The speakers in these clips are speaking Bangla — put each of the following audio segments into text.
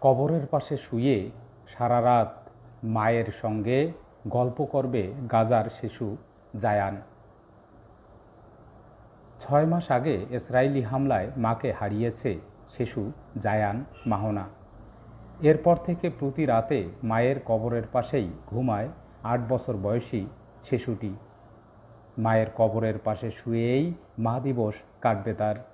কবরের পাশে শুয়ে সারা রাত মায়ের সঙ্গে গল্প করবে গাজার শিশু জায়ান। ছয় মাস আগে ইসরায়েলি হামলায় মাকে হারিয়েছে শিশু জায়ান মাহনা। এরপর থেকে প্রতি রাতে মায়ের কবরের পাশেই ঘুমায় আট বছর বয়সী শিশুটি। মায়ের কবরের পাশে শুয়েই মা দিবস কাটবে তার।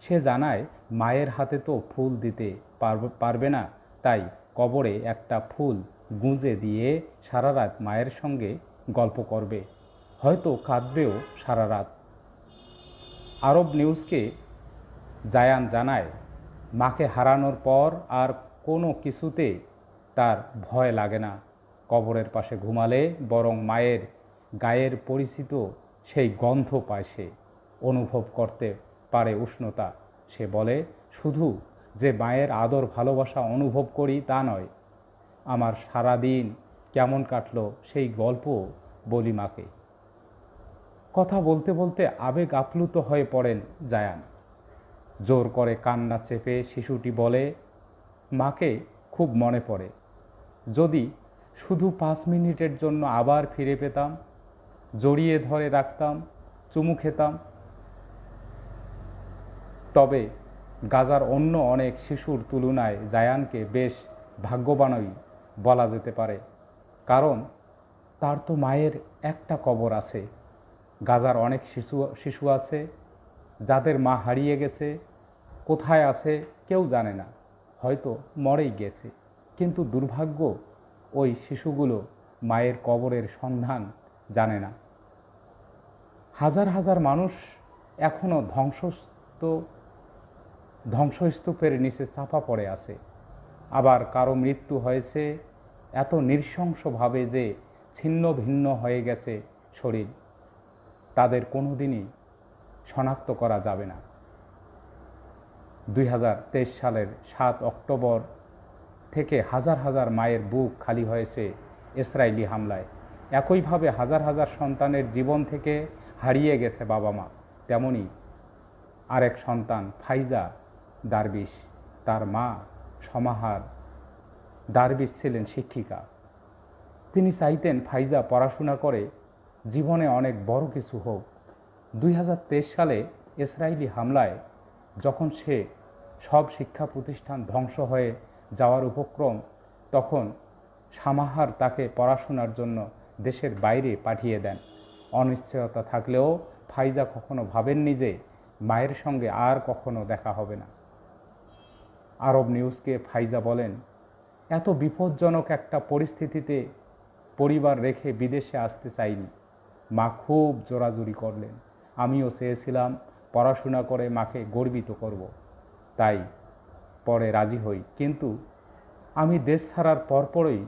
সে জানায়, মায়ের হাতে তো ফুল দিতে পারব- না। তাই কবরে একটা ফুল গুঁজে দিয়ে সারা রাত মায়ের সঙ্গে গল্প করবে। হয়তো কাঁদবেও সারা রাত। আরব নিউজকে জায়ান জানায়, মাকে হারানোর পর আর কোনো কিছুতে তার ভয় লাগে না। কবরের পাশে ঘুমালে বরং মায়ের গায়ের পরিচিত সেই গন্ধ পায় সে, অনুভব করতে। পারে উষ্ণতা। সে বলে, শুধু যে মায়ের আদর ভালোবাসা অনুভব করি তা নয়, আমার সারা দিন কেমন কাটলো সেই গল্প বলি মাকে। কথা বলতে বলতে আবেগ আপ্লুত হয়ে পড়েন জায়ান। জোর করে কান্না চেপে শিশুটি বলে, মাকে খুব মনে পড়ে। যদি শুধু পাঁচ মিনিটের জন্য আবার ফিরে পেতাম, জড়িয়ে ধরে রাখতাম, চুমু খেতাম তবে গাজার অন্য অনেক শিশুর তুলনায় জায়ানকে বেশ ভাগ্যবানই বলা যেতে পারে। কারণ তার তো মায়ের একটা কবর আছে। গাজার অনেক শিশু শিশু আছে, যাদের মা হারিয়ে গেছে, কোথায় আছে কেউ জানে না। হয়তো মরেই গেছে। কিন্তু দুর্ভাগ্য ওই শিশুগুলো মায়ের কবরের সন্ধান জানে না। হাজার হাজার মানুষ এখনও ধ্বংসস্ত ধ্বংসস্তূপের নিচে চাপা পড়ে আছে। আবার কারও মৃত্যু হয়েছে এত নৃশংসভাবে যে ছিন্ন ভিন্ন হয়ে গেছে শরীর। তাদের কোনোদিনই শনাক্ত করা যাবে না। দুই হাজার তেইশ সালের সাত অক্টোবর থেকে হাজার হাজার মায়ের বুক খালি হয়েছে ইসরায়েলি হামলায়। একইভাবে হাজার হাজার সন্তানের জীবন থেকে হারিয়ে গেছে বাবা মা। তেমনি আরেক সন্তান ফাইজা দারবিশ, তার মা সমাহার, দারবিশ ছিলেন শিক্ষিকা। তিনি চাইতেন ফাইজা পড়াশোনা করে জীবনে অনেক বড় কিছু হোক। দুই হাজার তেইশ সালে ইসরায়েলি হামলায় যখন সে সব শিক্ষা প্রতিষ্ঠান ধ্বংস হয়ে যাওয়ার উপক্রম, তখন সামাহার তাকে পড়াশোনার জন্য দেশের বাইরে পাঠিয়ে দেন। অনিশ্চয়তা থাকলেও ফাইজা কখনো ভাবেননি যে মায়ের সঙ্গে আর কখনো দেখা হবে না। আরব নিউজকে ফাইজা বলেন, এত বিপজ্জনক একটা পরিস্থিতিতে পরিবার রেখে বিদেশে আসতে চাইনি। মা খুব জোরাজুরি করলেন। আমিও চেয়েছিলাম পড়াশোনা করে মাকে গর্বিত করব। তাই পরে রাজি হই। কিন্তু আমি দেশ ছাড়ার পরপরই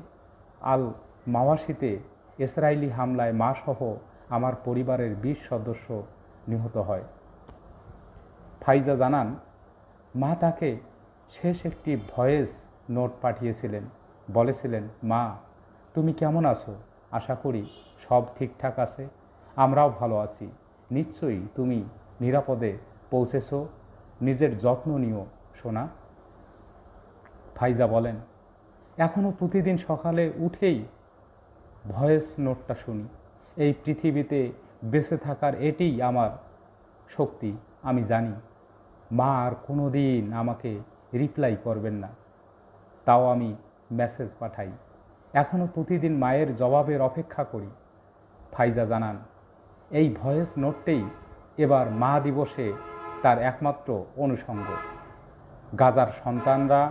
আল মাওয়াসিতে ইসরায়েলি হামলায় মা সহ আমার পরিবারের বিশ সদস্য নিহত হয়। ফাইজা জানান, মা তাকে শেষ একটি ভয়েস নোট পাঠিয়েছিলেন, বলেছিলেন, মা, তুমি কেমন আছো? আশা করি সব ঠিকঠাক আছে, আমরাও ভালো আছি। নিশ্চয়ই তুমি নিরাপদে পৌঁছেছ। নিজের যত্ন নিও, সোনা। ফাইজা বলেন এখনও প্রতিদিন সকালে উঠেই ভয়েস নোটটা শুনি। এই পৃথিবীতে বেঁচে থাকার এটিই আমার শক্তি, আমি জানি। মা আর কোনো দিন আমাকে রিপ্লাই করবেন না। তাও আমি মেসেজ পাঠাই। এখনও প্রতিদিন মায়ের জবাবের অপেক্ষা করি। ফাইজা জানান, এই ভয়েস নোটটেই এবার মা দিবসে তার একমাত্র অনুষঙ্গ। গাজার সন্তানরা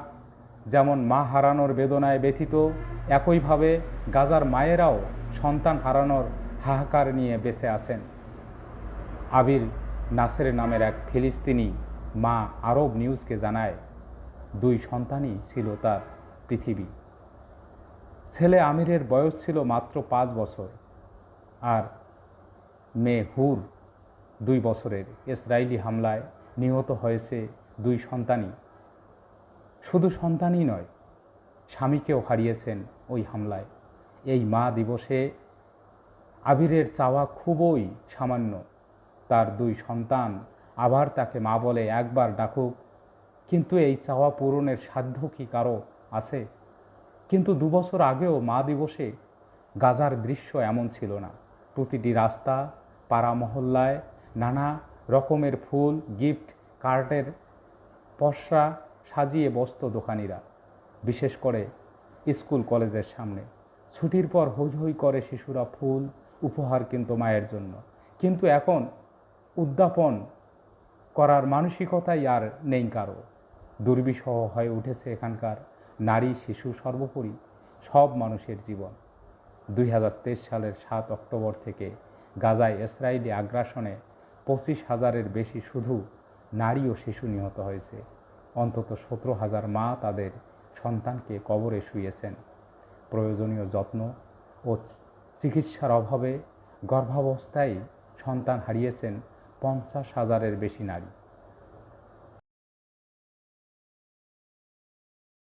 যেমন মা হারানোর বেদনায় ব্যথিত, একইভাবে গাজার মায়েরাও সন্তান হারানোর হাহাকার নিয়ে বেঁচে আছেন। আবির নাসের নামের এক ফিলিস্তিনি মা আরব নিউজকে জানায় দুই সন্তানই ছিল তার পৃথিবী। ছেলে আমিরের বয়স ছিল মাত্র পাঁচ বছর আর মেয়ে হুর দুই বছরের। ইসরায়েলি হামলায় নিহত হয়েছে দুই সন্তানই। শুধু সন্তানই নয়, স্বামীকেও হারিয়েছেন ওই হামলায়। এই মা দিবসে আবিরের চাওয়া খুবই সামান্য। তার দুই সন্তান আবার তাকে মা বলে একবার ডাকুক কিন্তু এই চাওয়া পূরণের সাধ্য কি কারও আছে? কিন্তু দুবছর আগেও মা দিবসে গাজার দৃশ্য এমন ছিল না। প্রতিটি রাস্তা, পাড়া মহল্লায় নানা রকমের ফুল, গিফট কার্টের পসরা সাজিয়ে বসত দোকানিরা, বিশেষ করে স্কুল কলেজের সামনে। ছুটির পর হৈ হৈ করে শিশুরা ফুল উপহার কিন্তু মায়ের জন্য। কিন্তু এখন উদ্যাপন করার মানসিকতাই আর নেই কারও। দুর্বিষহ হয়ে উঠেছে এখানকার নারী শিশু সর্বোপরি সব মানুষের জীবন। দুই হাজার তেইশ সালের সাত অক্টোবর থেকে গাজায় ইসরায়েলি আগ্রাসনে পঁচিশ হাজারের বেশি শুধু নারী ও শিশু নিহত হয়েছে। অন্তত সতেরো হাজার মা তাদের সন্তানকে কবরে শুয়েছেন। প্রয়োজনীয় যত্ন ও চিকিৎসার অভাবে গর্ভাবস্থায় সন্তান হারিয়েছেন পঞ্চাশ হাজারের বেশি নারী।